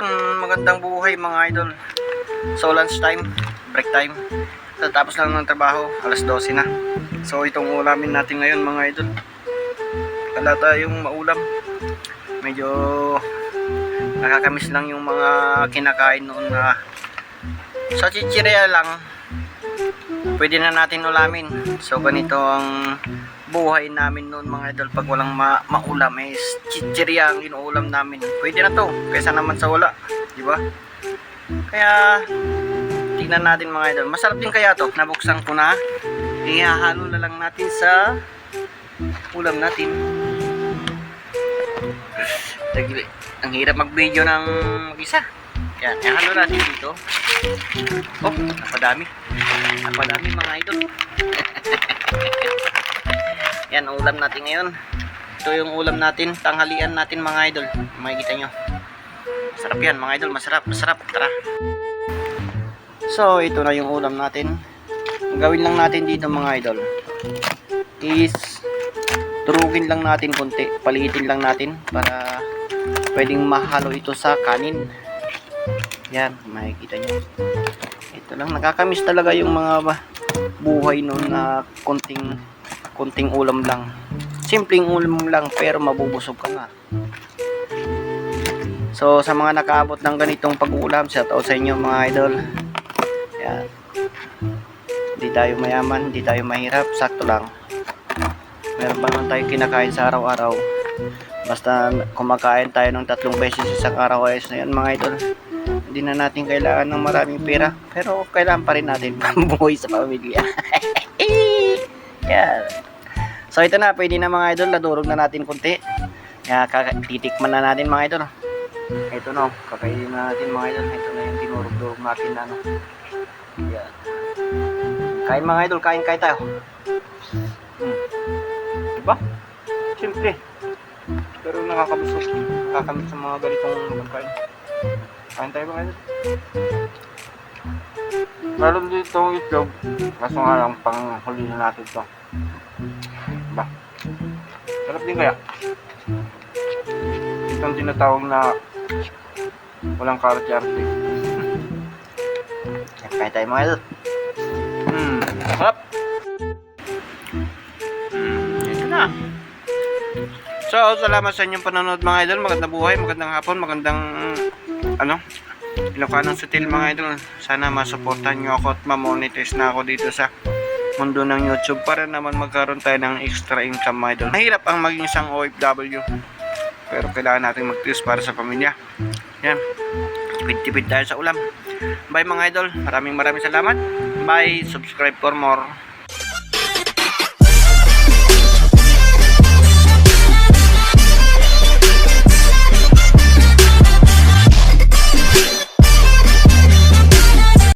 ayun, magandang buhay mga idol. So lunch time, break time. Tapos lang ng trabaho, alas 12 na. So itong ulamin natin ngayon mga idol. Wala tayong maulam. Medyo nakakamiss lang yung mga kinakain noon na sa chichirya lang pwede na natin ulamin. So ganito ang buhay namin noon mga idol pag walang ma maulam is chichirya ang inuulam namin. Pwede na to kaysa naman sa wala, di ba? Kaya tingnan natin mga idol. Masarap din kaya to. Nabuksan ko na. Ihahalo na lang natin sa ulam natin. Tagili. Ang hirap mag-video ng mag-isa. Yan, ihalo natin dito. Oh, napadami. Napadami mga idol. Yan, ang ulam natin ngayon. Ito yung ulam natin, tanghalian natin mga idol. Makikita nyo. Masarap yan mga idol, masarap, masarap. Tara. So, ito na yung ulam natin. Ang gawin lang natin dito mga idol is durugin lang natin konti, paliitin lang natin para pwedeng mahalo ito sa kanin. Yan, makikita nyo. Ito lang, nakakamiss talaga yung mga buhay noon na konting konting ulam lang. Simpleng ulam lang pero mabubusog ka na. So sa mga nakaabot ng ganitong pag-uulam, shout out sa inyo mga idol. Yan. Hindi tayo mayaman, hindi tayo mahirap, sakto lang. Meron pa naman tayo kinakain sa araw-araw. Basta kumakain tayo ng tatlong beses sa isang araw ayos na yan mga idol. Hindi na natin kailangan ng maraming pera. Pero kailangan pa rin natin pambuhay sa pamilya. yan. So ito na, pwede na mga idol. Nadurog na natin konti. Kaya titikman na natin mga idol. Ito no, kakainin na natin mga idol. Ito na yung tinurog-durog natin na ano. Yan. Kain mga idol, kain kain tayo. Hmm. Diba? Siyempre. Pero nakakabusog. Nakakamit sa mga ganitong pagkain. Kain tayo mga idol. Meron dito yung itlog. Kaso nga lang, pang huli na natin to. Diba? Sarap din kaya. Ito ang tinatawag na walang karate-arte. Kain tayo mga idol. Hmm, sarap. Hmm, ito na. So, salamat sa inyong panonood mga idol. Magandang buhay, magandang hapon, magandang ano, Ilocano Sutil mga idol. Sana masuportahan nyo ako at mamonetize na ako dito sa mundo ng YouTube para naman magkaroon tayo ng extra income mga idol. Mahirap ang maging isang OFW. Pero kailangan natin mag-tiis para sa pamilya. Yan. Tipid-tipid tayo sa ulam. Bye mga idol. Maraming maraming salamat. Bye. Subscribe for more.